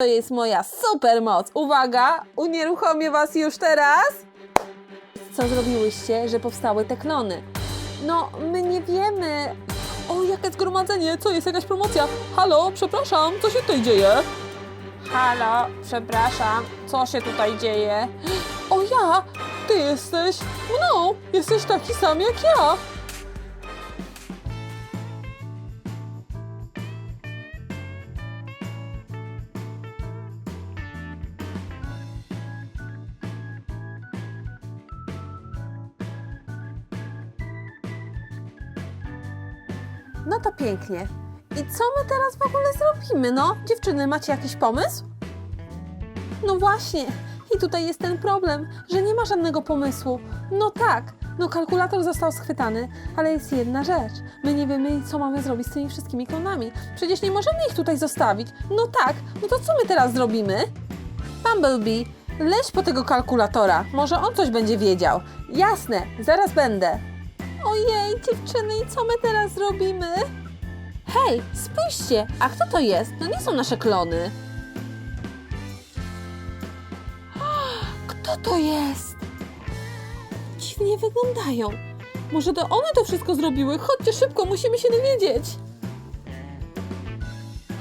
To jest moja super moc. Uwaga, unieruchomię was już teraz. Co zrobiłyście, że powstały te klony? No, my nie wiemy. O, jakie zgromadzenie, co jest jakaś promocja? Halo, przepraszam, co się tutaj dzieje? Halo, przepraszam, co się tutaj dzieje? O ja, ty jesteś, no, jesteś taki sam jak ja. No to pięknie. I co my teraz w ogóle zrobimy, no? Dziewczyny, macie jakiś pomysł? No właśnie. I tutaj jest ten problem, że nie ma żadnego pomysłu. No tak, no kalkulator został schwytany, ale jest jedna rzecz. My nie wiemy, co mamy zrobić z tymi wszystkimi klonami. Przecież nie możemy ich tutaj zostawić. No tak, no to co my teraz zrobimy? Bumblebee, leć po tego kalkulatora. Może on coś będzie wiedział. Jasne, zaraz będę. Ojej, dziewczyny, i co my teraz zrobimy? Hej, spójrzcie, a kto to jest? No nie są nasze klony. Kto to jest? Dziwnie wyglądają. Może to one to wszystko zrobiły? Chodźcie szybko, musimy się dowiedzieć.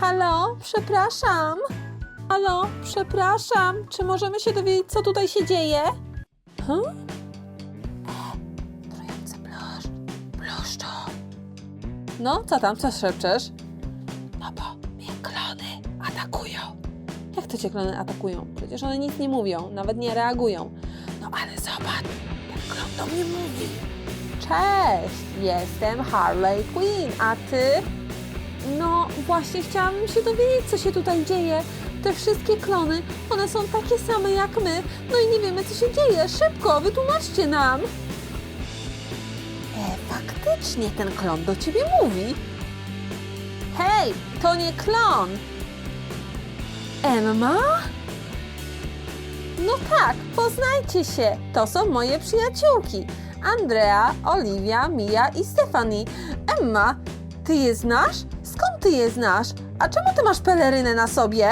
Halo, przepraszam. Halo, przepraszam. Czy możemy się dowiedzieć, co tutaj się dzieje? Huh? No, co tam, co szepczesz? No bo mnie klony atakują. Jak to cię klony atakują? Przecież one nic nie mówią, nawet nie reagują. No ale zobacz, ten klon do mnie mówi. Cześć, jestem Harley Quinn, a ty? No, właśnie chciałabym się dowiedzieć, co się tutaj dzieje. Te wszystkie klony, one są takie same jak my, no i nie wiemy, co się dzieje. Szybko, wytłumaczcie nam. E, faktycznie ten klon do ciebie mówi. Hej, to nie klon. Emma? No tak, poznajcie się. To są moje przyjaciółki. Andrea, Oliwia, Mia i Stephanie. Emma, ty je znasz? Skąd ty je znasz? A czemu ty masz pelerynę na sobie?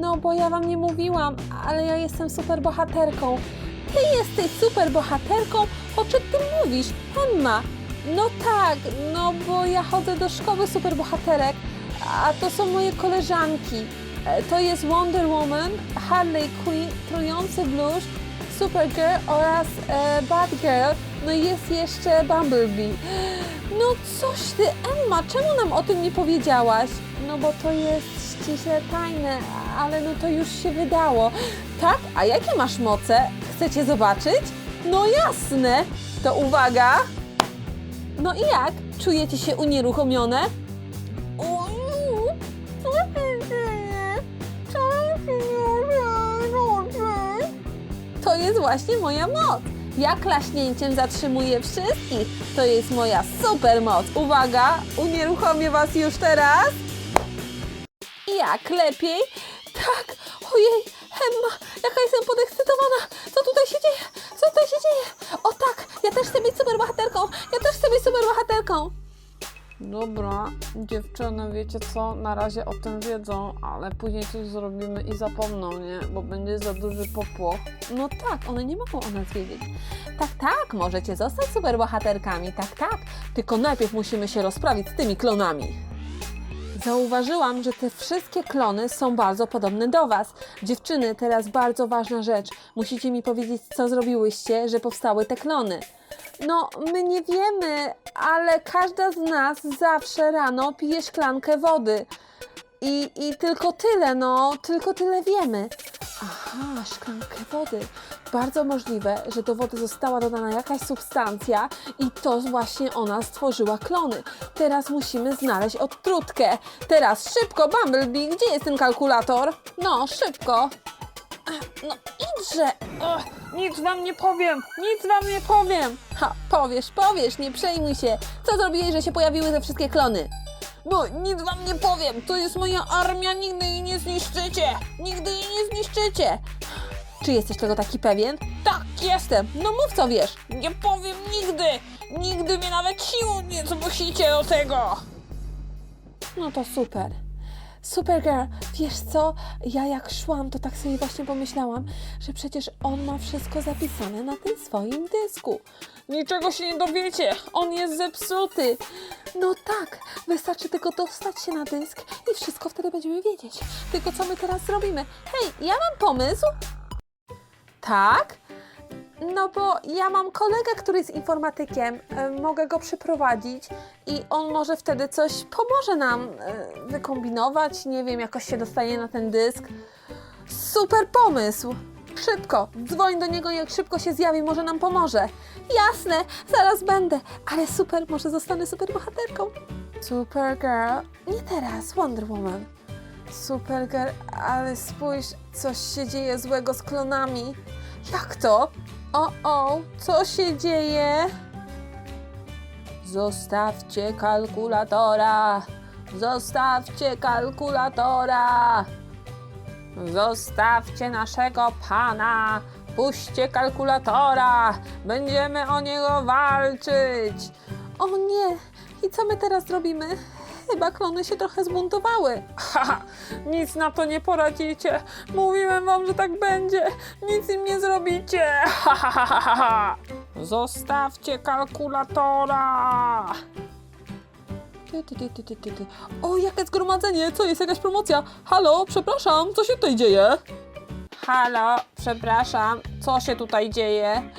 No, bo ja wam nie mówiłam, ale ja jestem superbohaterką. Ty jesteś superbohaterką? O czym ty mówisz? Emma! No tak, no bo ja chodzę do szkoły superbohaterek, a to są moje koleżanki. E, To jest Wonder Woman, Harley Quinn, Trujący Bluszcz, Supergirl oraz e, Batgirl. No i jest jeszcze Bumblebee. No coś ty, Emma, czemu nam o tym nie powiedziałaś? No bo to jest ściśle tajne, ale no to już się wydało. Tak? A jakie masz moce? Chcecie zobaczyć? No jasne! To uwaga! No i jak? Czujecie się unieruchomione? To jest właśnie moja moc. Ja klaśnięciem zatrzymuję wszystkich. To jest moja super moc. Uwaga, unieruchomię was już teraz. Jak lepiej? Tak, ojej, Emma, jaka jestem podekscytowana. Co tutaj się dzieje? Co tutaj się dzieje? O tak, ja też chcę być superbohaterką. Ja też chcę być superbohaterką. Dobra, dziewczyny, wiecie co? Na razie o tym wiedzą, ale później coś zrobimy i zapomną, nie? Bo będzie za duży popłoch. No tak, one nie mogą o nas wiedzieć. Tak, tak, możecie zostać superbohaterkami, tak, tak. Tylko najpierw musimy się rozprawić z tymi klonami. Zauważyłam, że te wszystkie klony są bardzo podobne do Was. Dziewczyny, teraz bardzo ważna rzecz. Musicie mi powiedzieć, co zrobiłyście, że powstały te klony. No, my nie wiemy, ale każda z nas zawsze rano pije szklankę wody. I, I tylko tyle, no, tylko tyle wiemy. Aha, szklankę wody. Bardzo możliwe, że do wody została dodana jakaś substancja i to właśnie ona stworzyła klony. Teraz musimy znaleźć odtrutkę. Teraz szybko, Bumblebee, gdzie jest ten kalkulator? No, szybko. No idźże. Nic wam nie powiem! Nic wam nie powiem! ha, powiesz, powiesz, nie przejmuj się. Co zrobiłeś, że się pojawiły te wszystkie klony? No, nic wam nie powiem! To jest moja armia, nigdy jej nie zniszczycie! Nigdy jej nie zniszczycie! Czy jesteś tego taki pewien? Tak, jestem! No mów co wiesz. Nie powiem nigdy! Nigdy mnie nawet siłą nie zmusicie do tego! No to super. Supergirl, wiesz co? Ja jak szłam, to tak sobie właśnie pomyślałam, że przecież on ma wszystko zapisane na tym swoim dysku. Niczego się nie dowiecie, on jest zepsuty. No tak, wystarczy tylko dostać się na dysk i wszystko wtedy będziemy wiedzieć. Tylko co my teraz zrobimy? Hej, ja mam pomysł. Tak? No bo ja mam kolegę, który jest informatykiem. E, Mogę go przyprowadzić i on może wtedy coś pomoże nam e, wykombinować. Nie wiem, jakoś się dostanie na ten dysk. Super pomysł! Szybko, dzwoń do niego, jak szybko się zjawi, może nam pomoże. Jasne, zaraz będę, ale super, może zostanę super bohaterką. Supergirl, nie teraz, Wonder Woman. Supergirl, ale spójrz, coś się dzieje złego z klonami. Jak to? O, o, co się dzieje? Zostawcie kalkulatora! Zostawcie kalkulatora! Zostawcie naszego pana! Puśćcie kalkulatora! Będziemy o niego walczyć! O nie! I co my teraz zrobimy? Chyba klony się trochę zbuntowały. Haha, nic na to nie poradzicie. Mówiłem wam, że tak będzie. Nic im nie zrobicie. Zostawcie kalkulatora. Ty, ty, ty, ty, ty, ty. O, jakie zgromadzenie! Co jest jakaś promocja? Halo, przepraszam, co się tutaj dzieje? Halo, przepraszam, co się tutaj dzieje?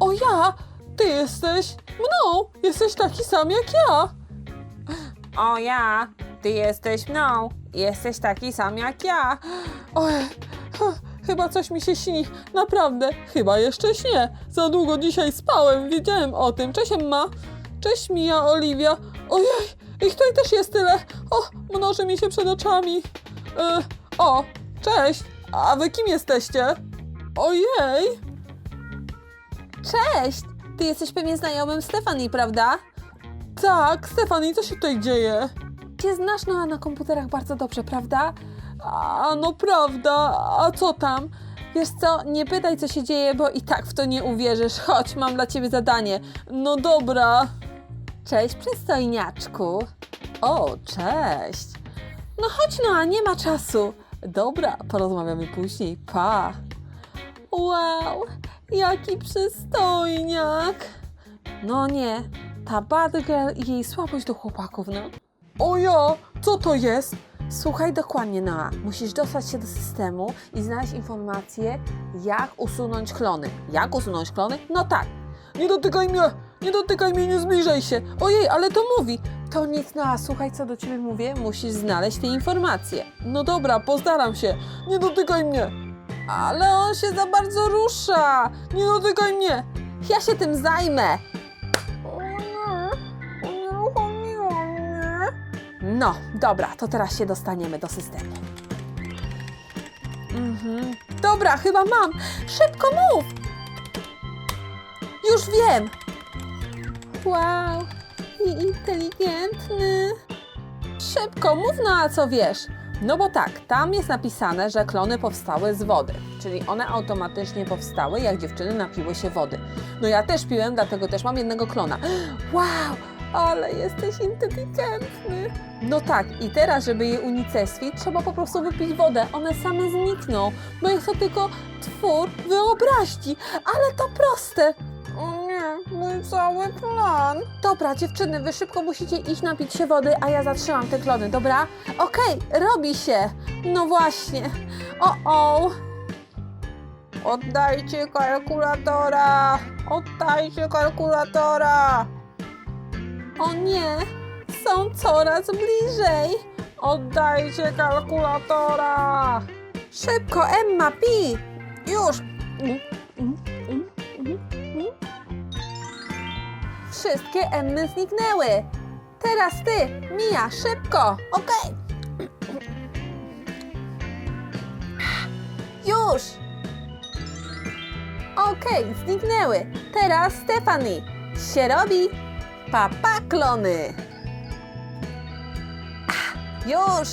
O ja! Ty jesteś mną! Jesteś taki sam jak ja! O ja, ty jesteś mną. Jesteś taki sam jak ja. Oj, chyba coś mi się śni. Naprawdę, chyba jeszcze śnie. Za długo dzisiaj spałem, wiedziałem o tym. Cześć Emma. Cześć Mia, Oliwia. Ojej, ich tutaj też jest tyle. O, mnoży mi się przed oczami. E, o, cześć. A wy kim jesteście? Ojej. Cześć. Ty jesteś pewnie znajomym Stefanii, prawda? Tak, Stefanii, co się tutaj dzieje? Się znasz no, na komputerach bardzo dobrze, prawda? A no prawda, a co tam? Wiesz co, nie pytaj co się dzieje, bo i tak w to nie uwierzysz. Chodź, mam dla ciebie zadanie. No dobra. Cześć, przystojniaczku. O, cześć. No chodź no, a nie ma czasu. Dobra, porozmawiamy później. Pa. Wow, jaki przystojniak. No nie, ta bad girl i jej słabość do chłopaków, no. O ja, co to jest? Słuchaj dokładnie, Noa. Musisz dostać się do systemu i znaleźć informację, jak usunąć klony. Jak usunąć klony? No tak. Nie dotykaj mnie! Nie dotykaj mnie, nie zbliżaj się! Ojej, ale to mówi! To nic, Noa, słuchaj, co do ciebie mówię. Musisz znaleźć te informacje. No dobra, postaram się. Nie dotykaj mnie! Ale on się za bardzo rusza! Nie dotykaj mnie! Ja się tym zajmę! No, dobra, to teraz się dostaniemy do systemu. Mhm. Dobra, chyba mam. Szybko mów! Już wiem! Wow, i inteligentny. Szybko, mów no, a co wiesz? No bo tak, tam jest napisane, że klony powstały z wody, czyli one automatycznie powstały, jak dziewczyny napiły się wody. No ja też piłem, dlatego też mam jednego klona. Wow, ale jesteś inteligentny. No tak, i teraz, żeby je unicestwić, trzeba po prostu wypić wodę. One same znikną, bo jest to tylko twór wyobraźni, ale to proste. O nie, mój cały plan. Dobra, dziewczyny, wy szybko musicie iść napić się wody, a ja zatrzymam te klony, dobra? Okej, robi się. No właśnie. O, o. Oddajcie kalkulatora! Oddajcie kalkulatora! O nie, są coraz bliżej. Oddajcie kalkulatora! Szybko, Emma, pij. Już. Wszystkie Emmy zniknęły. Teraz ty, Mia, szybko. Okej. Już. Okej, zniknęły. Teraz Stephanie. Się robi. Papa klony. Ach, Już.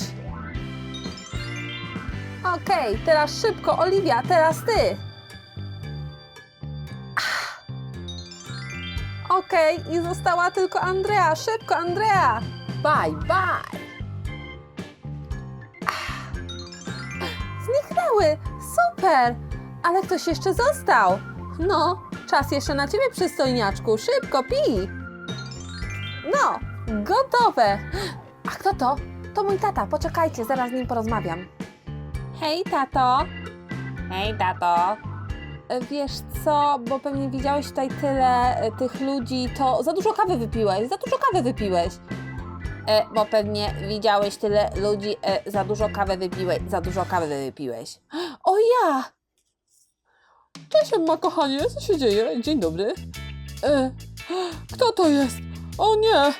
Okej, teraz szybko, Oliwia, teraz ty. Okej, i została tylko Andrea. Szybko, Andrea. Bye, bye. cały! Super! Ale ktoś jeszcze został. No, czas jeszcze na ciebie, przystojniaczku. Szybko, pij! No, gotowe. A kto to? To mój tata. Poczekajcie, zaraz z nim porozmawiam. Hej, tato. Hej, tato. E, Wiesz co, bo pewnie widziałeś tutaj tyle e, tych ludzi, to za dużo kawy wypiłeś, za dużo kawy wypiłeś. E, bo pewnie widziałeś tyle ludzi, e, za dużo kawy wypiłeś, za dużo kawy wypiłeś. O ja! Cześć, Emma, kochanie, co się dzieje? Dzień dobry. E, kto to jest? O nie!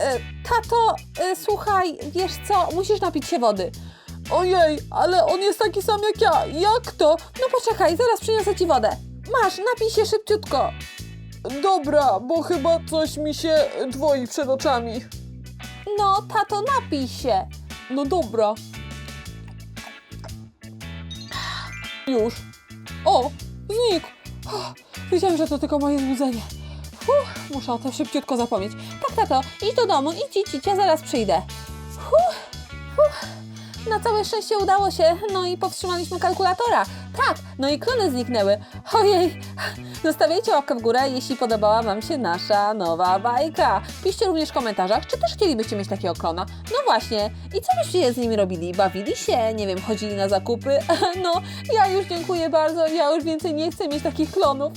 E, Tato, e, słuchaj, wiesz co, musisz napić się wody. Ojej, ale on jest taki sam jak ja. Jak to? No poczekaj, zaraz przyniosę ci wodę. Masz, napij się szybciutko. Dobra, bo chyba coś mi się dwoi przed oczami. No, tato, napij się. No dobra. Już. O, znikł. Wiedziałem, że to tylko moje złudzenie. Uff, muszę o to szybciutko zapomnieć. Tak, tato, idź do domu, idź, idź, idź, ja zaraz przyjdę. Uff, uff. Na całe szczęście udało się, no i powstrzymaliśmy kalkulatora. Tak, no i klony zniknęły. Ojej, zostawiajcie łapkę w górę, jeśli podobała Wam się nasza nowa bajka. Piszcie również w komentarzach, czy też chcielibyście mieć takiego klona. No właśnie, i co byście z nimi robili? Bawili się, nie wiem, chodzili na zakupy? No, ja już dziękuję bardzo, ja już więcej nie chcę mieć takich klonów.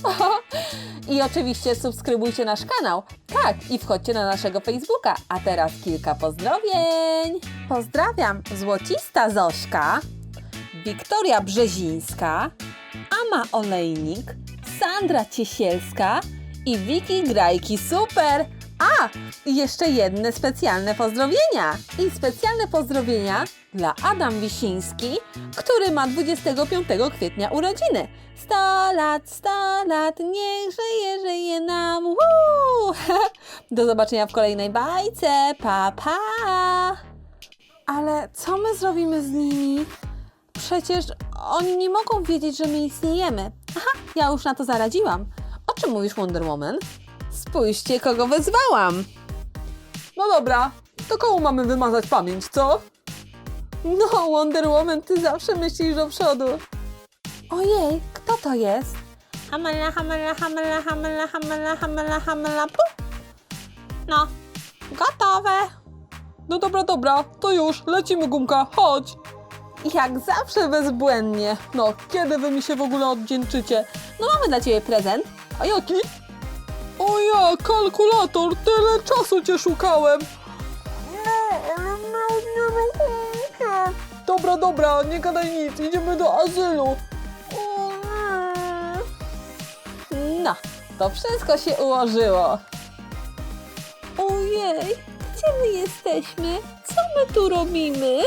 I oczywiście subskrybujcie nasz kanał. Tak, i wchodźcie na naszego Facebooka. A teraz kilka pozdrowień. Pozdrawiam Złocista Zośka, Wiktoria Brzezińska, Ama Olejnik, Sandra Ciesielska i Wiki Grajki Super. A, i jeszcze jedne specjalne pozdrowienia. I specjalne pozdrowienia dla Adam Wisiński, który ma 25 kwietnia urodziny. 100 lat, 100 lat, niech żyje, żyje nam. Woo! Do zobaczenia w kolejnej bajce. Pa, pa! Ale co my zrobimy z nimi? Przecież oni nie mogą wiedzieć, że my istniejemy. Aha, ja już na to zaradziłam. O czym mówisz, Wonder Woman? Spójrzcie, kogo wezwałam. No dobra, to komu mamy wymazać pamięć, co? No, Wonder Woman, ty zawsze myślisz do przodu. Ojej, kto to jest? Hamala, hamala, hamala, hamala, hamala, hamala, pu. No, gotowe. No dobra, dobra, to już, lecimy gumka, chodź. Jak zawsze bezbłędnie. No, kiedy wy mi się w ogóle oddzięczycie? No mamy dla ciebie prezent. A jaki? O ja, kalkulator, tyle czasu cię szukałem. Dobra, dobra, nie gadaj nic, idziemy do azylu. No, to wszystko się ułożyło. Ojej, gdzie my jesteśmy? Co my tu robimy?